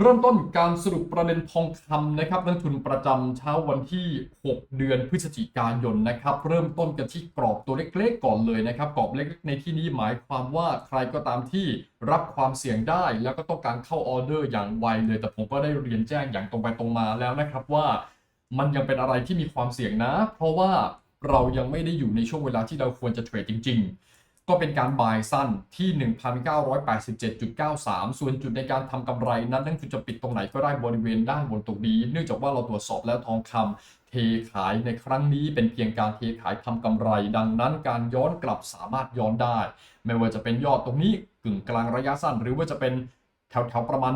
เริ่มต้นการสรุปประเด็นทองคำนะครับนักทุนประจำเช้าวันที่ 6 เดือนพฤศจิกายนนะครับ เริ่มต้นกันที่กรอบตัวเล็กๆก่อนเลยนะครับ กรอบเล็กๆในที่นี้หมายความว่าใครก็ตามที่รับความเสี่ยงได้ แล้วก็ต้องการเข้าออเดอร์อย่างไวเลย แต่ผมก็ได้เรียนแจ้งอย่างตรงไปตรงมาแล้วนะครับว่า มันยังเป็นอะไรที่มีความเสี่ยงนะ เพราะว่าเรายังไม่ได้อยู่ในช่วงเวลาที่เราควรจะเทรดจริง ๆ ก็เป็นการบายสั้นที่ 1,987.93 ส่วนจุดในการทำกำไรนั้นนั่นคือจะปิดตรงไหนก็ได้บริเวณด้านบนตรงนี้ เนื่องจากว่าเราตรวจสอบแล้วทองคำเทขายในครั้งนี้เป็นเพียงการเทขายทำกำไร ดังนั้นการย้อนกลับสามารถย้อนได้ ไม่ว่าจะเป็นยอดตรงนี้กึ่งกลางระยะสั้น หรือว่าจะเป็นแถวๆประมาณ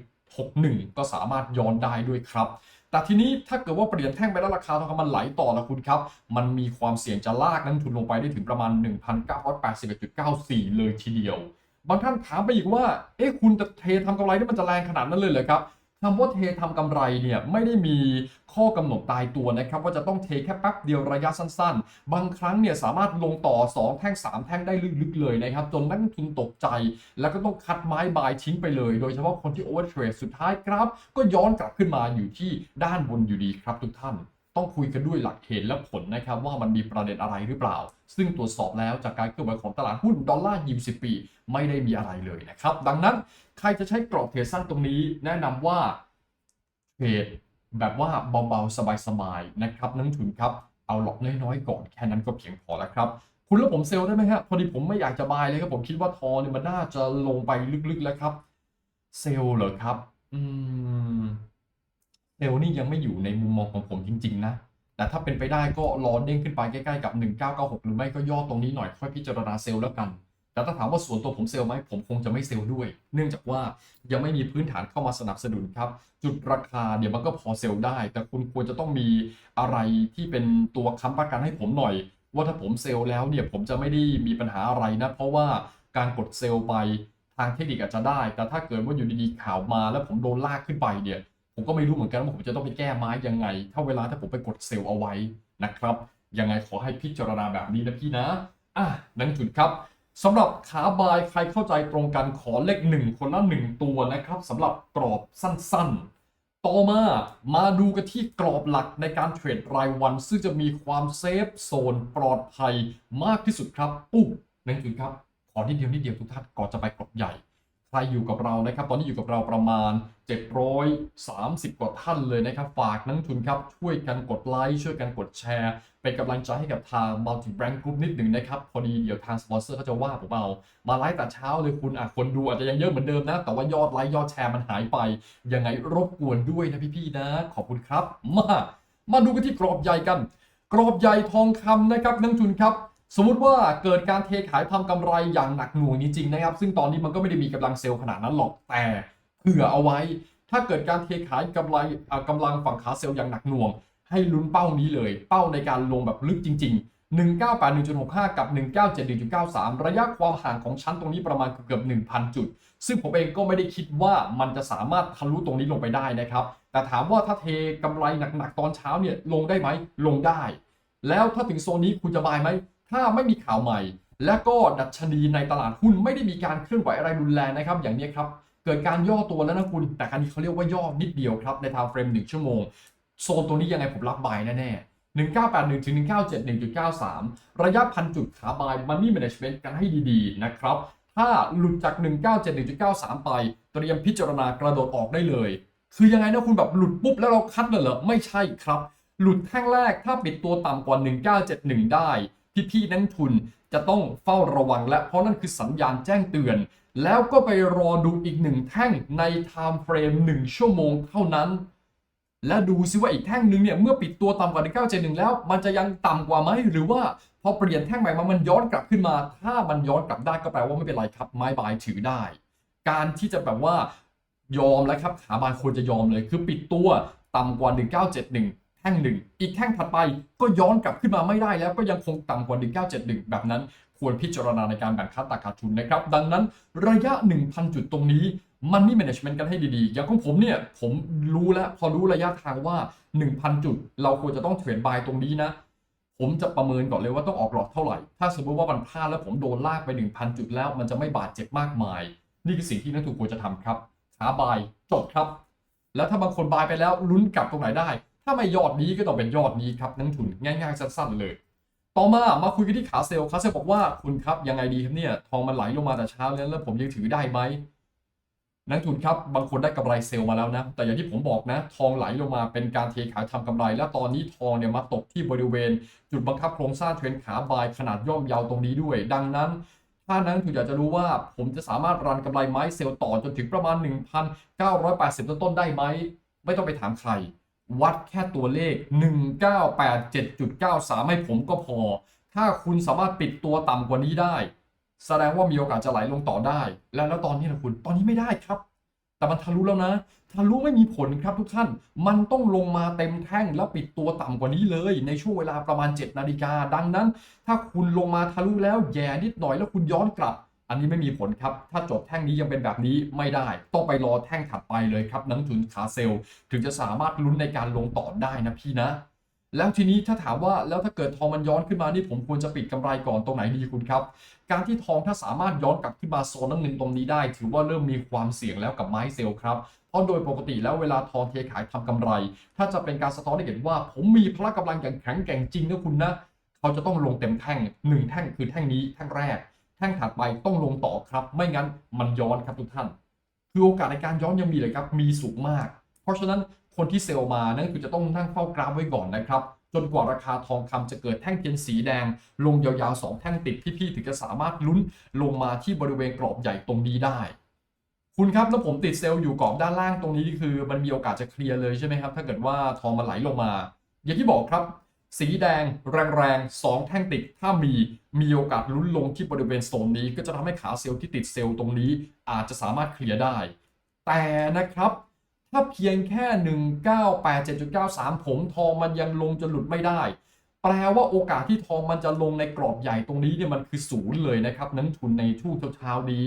1,996.61 ก็สามารถย้อนได้ด้วยครับ แต่ทีนี้ถ้าเกิดว่าเปลี่ยนแท่งไปแล้วราคาทองคำมันไหลต่อนะคุณครับ มันมีความเสี่ยงจะลากนักทุนลงไปได้ถึงประมาณ 1,981.94 เลยทีเดียว บางท่านถามไปอีกว่า เอ๊ะคุณจะเททำกำไรที่มันจะแรงขนาดนั้นเลยเหรอครับ คำว่าเททำกำไรเนี่ยไม่ได้มีข้อกำหนดตายตัวนะครับว่าจะต้องเทแค่แป๊บเดียวระยะสั้นๆ บางครั้งเนี่ยสามารถลงต่อ 2 แท่ง 3 แท่งได้ลึกๆเลยนะครับ จนนักลงทุนตกใจ แล้วก็ต้องคัดไม้บายทิ้งไปเลย โดยเฉพาะคนที่โอเวอร์เทรดสุดท้ายครับ ก็ย้อนกลับขึ้นมาอยู่ที่ด้านบนอยู่ดีครับทุกท่าน ต้องคุยกันด้วยหลักเหตุและผลนะครับว่ามันมีประเด็นอะไรหรือเปล่า ซึ่งตรวจสอบแล้วจากการเคลื่อนไหวของตลาดหุ้นดอลลาร์ยีสิปี ไม่ได้มีอะไรเลยนะครับ ดังนั้นใครจะใช้กรอบเทรดสั้นตรงนี้ แนะนำว่าเทรดแบบว่าเบาๆ สบายๆนะครับนักทุนครับเอาหลอกน้อยๆก่อนแค่นั้นก็เพียงพอแล้วครับคุณแล้วผมเซลล์ได้ไหมฮะพอดีผมไม่อยากจะบายเลยครับผมคิดว่าทอเนี่ยมันน่าจะลงไปลึกๆแล้วครับ เซลล์เหรอครับ อืม เซลนี่ยังไม่อยู่ในมุมมองของผมจริง ๆ นะ แต่ถ้าเป็นไปได้ก็รอเด้งขึ้นไปใกล้ๆกับ 1996 หรือไม่ก็ย่อตรงนี้หน่อยค่อยพิจารณาเซลล์แล้วกัน แต่ถ้าถามว่าส่วนตัวผมเซลล์ไหมผมคงจะไม่เซลล์ด้วย เนื่องจากว่ายังไม่มีพื้นฐานเข้ามาสนับสนุนครับ จุดราคาเดี๋ยวมันก็พอเซลล์ได้ แต่คุณควรจะต้องมีอะไรที่เป็นตัวค้ำประกันให้ผมหน่อย ว่าถ้าผมเซลล์แล้วเนี่ยผมจะไม่ได้มีปัญหาอะไรนะ เพราะว่าการกดเซลล์ไปทางเทคนิคอาจจะได้ แต่ถ้าเกิดว่าอยู่ดีๆข่าวมา แล้วผมโดนลากขึ้นไปเนี่ย ผมก็ไม่รู้เหมือนกันว่าผมจะต้องไปแก้ไม้ยังไง ถ้าเวลาถ้าผมไปกดเซลล์เอาไว้นะครับ ยังไงขอให้พิจารณาแบบนี้นะพี่นะ อะนังจุดครับสำหรับขาบายใครเข้าใจตรงกันขอเลขหนึ่งคนละหนึ่งตัวนะครับสำหรับกรอบสั้นๆ ต่อมามาดูกันที่กรอบหลักในการเทรดรายวัน ซึ่งจะมีความเซฟโซนปลอดภัยมากที่สุดครับปุ๊บนั่งจุดครับ ขอนิดเดียวนิดเดียวทุกท่านก่อนจะไปกรอบใหญ่ ใครอยู่กับเรานะครับ ตอนนี้อยู่กับเราประมาณ 730 กว่าท่านเลยนะครับ ฝากนักทุนครับ ช่วยกันกดไลค์ ช่วยกันกดแชร์ เป็นกำลังใจให้กับทาง Multi Brand Group นิดหนึ่งนะครับ พอดีเดี๋ยวทางสปอนเซอร์เขาจะว่าผมเอามาไลฟ์แต่เช้าเลยคุณอะคนดูอาจจะยังเยอะเหมือนเดิมนะ แต่ว่ายอดไลค์ยอดแชร์มันหายไป ยังไงรบกวนด้วยนะพี่ๆนะ ขอบคุณครับ มา มาดูกันที่กรอบใหญ่กัน กรอบใหญ่ทองคำนะครับนักทุนครับ สมมุติว่าเกิดการเทขายทำกำไรอย่างหนักหน่วงนี้จริงนะครับ ซึ่งตอนนี้มันก็ไม่ได้มีกำลังเซลล์ขนาดนั้นหรอกแต่เผื่อเอาไว้ ถ้าเกิดการเทขายกำไรอ่ากำลังฝั่งขาเซลล์อย่างหนักหน่วง ให้ลุ้นเป้านี้เลย เป้าในการลงแบบลึกจริง ๆ 1981.65 กับ 1971.93 ระยะความห่างของชั้นตรงนี้ประมาณเกือบ 1,000 จุด ซึ่งผมเองก็ไม่ได้คิดว่ามันจะสามารถทะลุตรงนี้ลงไปได้นะครับ แต่ถามว่าถ้าเทกำไรหนักๆตอนเช้าเนี่ยลงได้ไหมลงได้ แล้วถ้าถึงโซนนี้คุณจะบายไหม ถ้าไม่มีข่าวใหม่ และก็ดัชนีในตลาดหุ้นไม่ได้มีการเคลื่อนไหวอะไรรุนแรงนะครับ อย่างนี้ครับ เกิดการย่อตัวแล้วนะคุณ แต่ครั้นี้เขาเรียกว่าย่อนิดเดียวครับ ในทางเฟรม 1 ชั่วโมง โซนตัวนี้ยังไงผมรับบายแน่ๆ1981ถึง1971.93 ระยะพันจุดขาบาย Money Management กันให้ดีๆ นะครับ ถ้าหลุดจาก 1971.93 ไปเตรียมพิจารณากระโดดออกได้เลย คือยังไงนะคุณแบบหลุดปุ๊บแล้วเราคัดเลยเหรอ ไม่ใช่ครับ หลุดแท่งแรกถ้าปิดตัวต่ำกว่า 1971 ได้ พี่ๆนักทุนจะต้องเฝ้าระวังและเพราะนั่นคือสัญญาณแจ้งเตือน แล้วก็ไปรอดูอีกหนึ่งแท่งในไทม์เฟรม1 ชั่วโมงเท่านั้น และดูซิว่าอีกแท่งหนึ่งเนี่ยเมื่อปิดตัวต่ำกว่า1971แล้ว มันจะยังต่ำกว่าไหมหรือว่าพอเปลี่ยนแท่งใหม่มามันย้อนกลับขึ้นมา ถ้ามันย้อนกลับได้ก็แปลว่าไม่เป็นไรครับไม้บายถือได้ การที่จะแบบว่ายอมแล้วครับขาบายควรจะยอมเลย คือปิดตัวต่ำกว่า 1971 แท่งหนึ่ง อีกแท่งถัดไปก็ย้อนกลับขึ้นมาไม่ได้แล้วก็ยังคงต่ำกว่า 1971 แบบนั้นควรพิจารณาในการแบ่งค่าตาขาดทุนนะครับ ดังนั้นระยะ 1,000 จุดตรงนี้มันนี่ management กันให้ดีๆ อย่างของผมเนี่ย ผมรู้แล้ว พอรู้ระยะทางว่า 1,000 จุด เราควรจะต้องเทรดบายตรงนี้นะ ผมจะประเมินก่อนเลยว่าต้องออกหลอดเท่าไหร่ ถ้าสมมติว่ามันพลาดแล้วผมโดนลากไป 1,000 จุดแล้ว มันจะไม่บาดเจ็บมากมาย นี่คือสิ่งที่นักทุนควรจะทำครับขหาบายจบครับ แล้วถ้าบางคนบายไปแล้วลุ้นกลับตรงไหนได้ ถ้าไม่ยอดนี้ก็ต้องเป็นยอดนี้ครับนักทุนง่ายๆสั้นๆเลย ต่อมามาคุยกันที่ขาเซลล์ขาเซลล์บอกว่าคุณครับยังไงดีครับเนี่ยทองมันไหลลงมาแต่เช้าแล้วแล้วผมยังถือได้ไหมนักทุนครับบางคนได้กำไรเซลล์มาแล้วนะ แต่อย่างที่ผมบอกนะ ทองไหลลงมาเป็นการเทขายทำกำไร และตอนนี้ทองเนี่ยมาตกที่บริเวณ จุดบังคับโครงสร้างเทรนขาบายขนาดย่อมยาวตรงนี้ด้วย ดังนั้น ถ้านั้นคุณอยากจะรู้ว่าผมจะสามารถรันกำไรไม้เซลล์ต่อจนถึงประมาณ 1,980 ต้นๆได้ไหม ไม่ต้องไปถามใคร วัดแค่ตัวเลข 1987.93 ให้ผมก็พอ ถ้าคุณสามารถปิดตัวต่ำกว่านี้ได้ แสดงว่ามีโอกาสจะไหลลงต่อได้ แล้วแล้วตอนนี้นะคุณตอนนี้ไม่ได้ครับ แต่มันทะลุแล้วนะทะลุไม่มีผลครับทุกท่าน มันต้องลงมาเต็มแท่งแล้วปิดตัวต่ำกว่านี้เลย ในช่วงเวลาประมาณ 7 นาฬิกาดังนั้น ถ้าคุณลงมาทะลุแล้วแย่นิดหน่อยแล้วคุณย้อนกลับ อันนี้ไม่มีผลครับ ถ้าจบแท่งนี้ยังเป็นแบบนี้ไม่ได้ ต้องไปรอแท่งถัดไปเลยครับ นักทุนขาเซลล์ถึงจะสามารถลุ้นในการลงต่อได้นะพี่นะ แล้วทีนี้ถ้าถามว่าแล้วถ้าเกิดทองมันย้อนขึ้นมานี่ผมควรจะปิดกำไรก่อนตรงไหนดีคุณครับ การที่ทองถ้าสามารถย้อนกลับขึ้นมาโซนน้ำเงินตรงนี้ได้ ถือว่าเริ่มมีความเสี่ยงแล้วกับไม้เซลครับเพราะโดยปกติแล้วเวลาทองเทขายทำกำไร ถ้าจะเป็นการสะท้อนให้เห็นว่า ผมมีพละกำลังอย่างแข็งแกร่งจริงนะคุณนะเขาจะต้องลงเต็มแท่งหนึ่งแท่งคือแท่งนี้แท่งแรก แท่งถัดไปต้องลงต่อครับ ไม่งั้นมันย้อนครับทุกท่าน คือโอกาสในการย้อนยังมีเลยครับ มีสูงมาก เพราะฉะนั้นคนที่เซลล์มานั่นคือจะต้องนั่งเฝ้ากราฟไว้ก่อนนะครับ จนกว่าราคาทองคำจะเกิดแท่งเทียนสีแดง ลงยาวๆ 2 แท่งติดพี่ๆถึงจะสามารถลุ้นลงมาที่บริเวณกรอบใหญ่ตรงนี้ได้ คุณครับแล้วผมติดเซลล์อยู่กรอบด้านล่างตรงนี้คือ มันมีโอกาสจะเคลียร์เลยใช่ไหมครับ ถ้าเกิดว่าทองมันไหลลงมา อย่างที่บอกครับ สีแดงแรงๆ 2 แท่งติด ถ้ามีมีโอกาสลุ้นลงที่บริเวณโซนนี้ ก็จะทำให้ขาเซลล์ที่ติดเซลล์ตรงนี้ อาจจะสามารถเคลียร์ได้ แต่นะครับถ้าเพียงแค่ 1987.93 ผมทองมันยังลงจนหลุดไม่ได้ แปลว่าโอกาสที่ทองมันจะลงในกรอบใหญ่ตรงนี้เนี่ยมันคือศูนย์เลยนะครับ นั้นทุนในช่วงเช้าๆนี้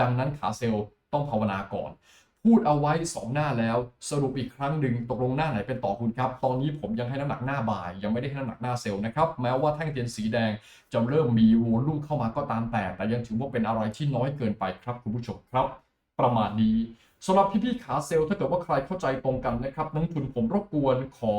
ดังนั้นขาเซลล์ต้องภาวนาก่อน พูดเอาไว้ 2 หน้าแล้ว สรุปอีกครั้งหนึ่งตกลงหน้าไหนเป็นต่อคุณครับ ตอนนี้ผมยังให้น้ำหนักหน้าบ่าย ยังไม่ได้ให้น้ำหนักหน้าเซลล์นะครับ แม้ว่าแท่งเทียนสีแดงจะเริ่มมีโวลุ่มเข้ามาก็ตามแต่ แต่ยังถือว่าเป็นอะไรที่น้อยเกินไปครับคุณผู้ชมครับ ประมาณนี้สำหรับพี่ๆขาเซลล์ถ้าเกิดว่าใครเข้าใจตรงกันนะครับนักทุนผมรบกวนขอ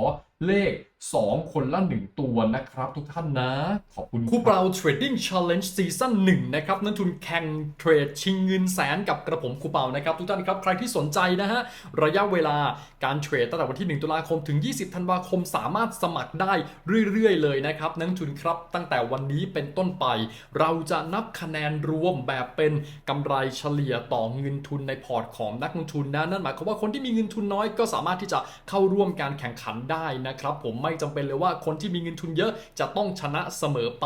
เลข 2 คนละ 1 ตัวนะครับ ทุกท่านนะ ขอบคุณคู่เปล่า Trading Challenge Season 1 นะครับนักทุนแข่งเทรดชิงเงินแสนกับกระผมคู่เปล่านะครับ ทุกท่านครับ ใครที่สนใจนะฮะ ระยะเวลาการเทรดตั้งแต่วันที่ 1 ตุลาคมถึง 20 ธันวาคมสามารถสมัครได้เรื่อยๆ เลยนะครับนักทุนครับ ตั้งแต่วันนี้เป็นต้นไป เราจะนับคะแนนรวมแบบเป็นกำไรเฉลี่ยต่อเงินทุนในพอร์ตของนักลงทุนนะนั่นหมายความว่าคนที่มีเงินทุนน้อยก็สามารถที่จะเข้าร่วมการแข่งขันได้นะครับผมไม่จำเป็นเลยว่าคนที่มีเงินทุนเยอะจะต้องชนะเสมอไป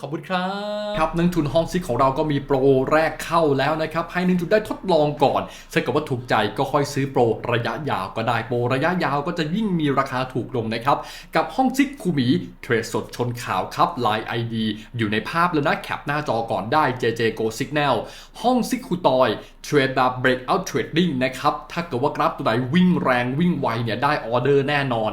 ขอบคุณครับ ครับนักลงทุนห้องซิกของเราก็มีโปรแรกเข้าแล้วนะครับ ให้นักลงทุนได้ทดลองก่อนถ้าเกิดว่าถูกใจก็ค่อยซื้อโปรระยะยาวก็ได้โปรระยะยาวก็จะยิ่งมีราคาถูกลงนะครับ กับห้องซิกคูมีเทรดสดชนข่าวครับ Line ID อยู่ในภาพแล้วนะแคปหน้าจอก่อนได้ JJ Go Signal ห้องซิกคูตอยเทรดแบบ breakout trading นะครับถ้าเกิดว่ากราฟตัวไหนวิ่งแรงวิ่งไวเนี่ยได้ออเดอร์แน่นอน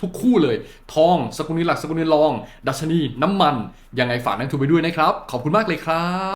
ทุกคู่เลย ทอง สกุลเงินหลักสกุลเงินรอง ดัชนี น้ำมัน ยังไงฝากนักลงทุนไปด้วยนะครับ ขอบคุณมากเลยครับ